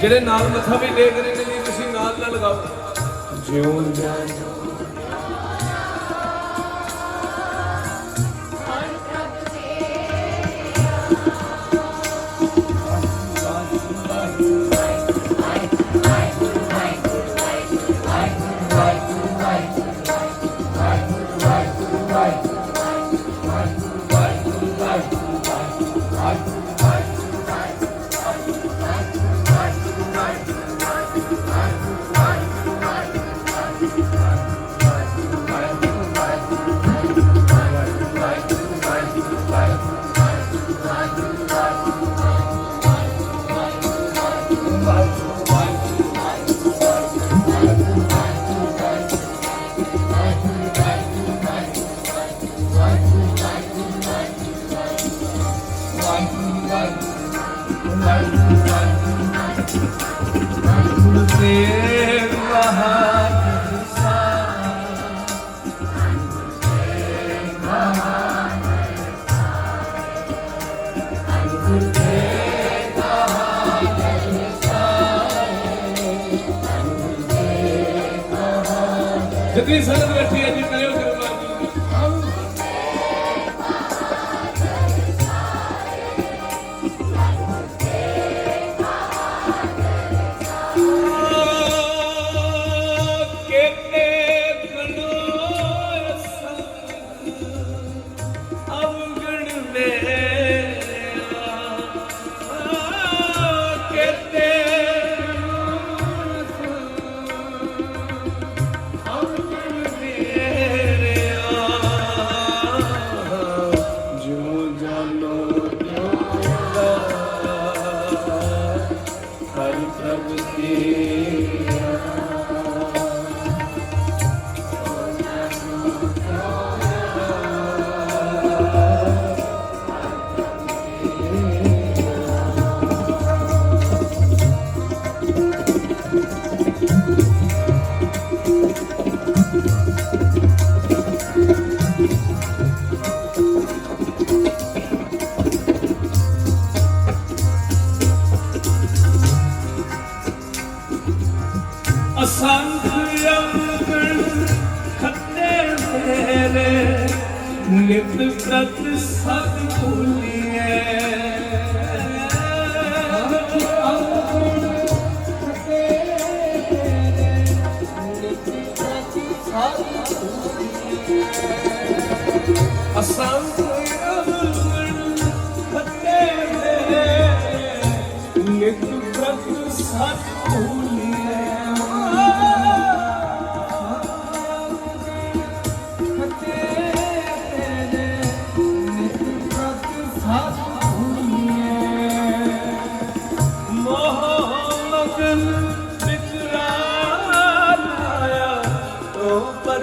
ਜਿਹੜੇ ਨਾਲ ਮੱਥਾ ਵੀ ਟੇਕ ਰਹੇ ਨੇ ਜੀ ਤੁਸੀਂ ਨਾਲ ਨਾਲ ਲਗਾਓ। ਜਿਉਂ ਜਾਨ ਜਿਤਨੀ ਸੰਗਤ ਬੈਠੀ ਹੈ ਕਰਿਓ You. ਨਿਤ ਪ੍ਰਤ ਸਤ ਭੁਲੀਏ ਅਸੰਖ ਅੰਗਣ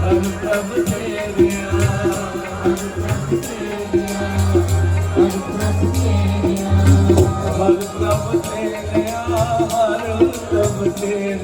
ਅਨ ਪ੍ਰਭ ਸੇਵਿਆ ਅਨ ਪ੍ਰਭ ਸੇਵਿਆ ਅਨ ਪ੍ਰਭ ਸੇਵਿਆ ਹਰ ਪ੍ਰਭ ਸੇਵਿਆ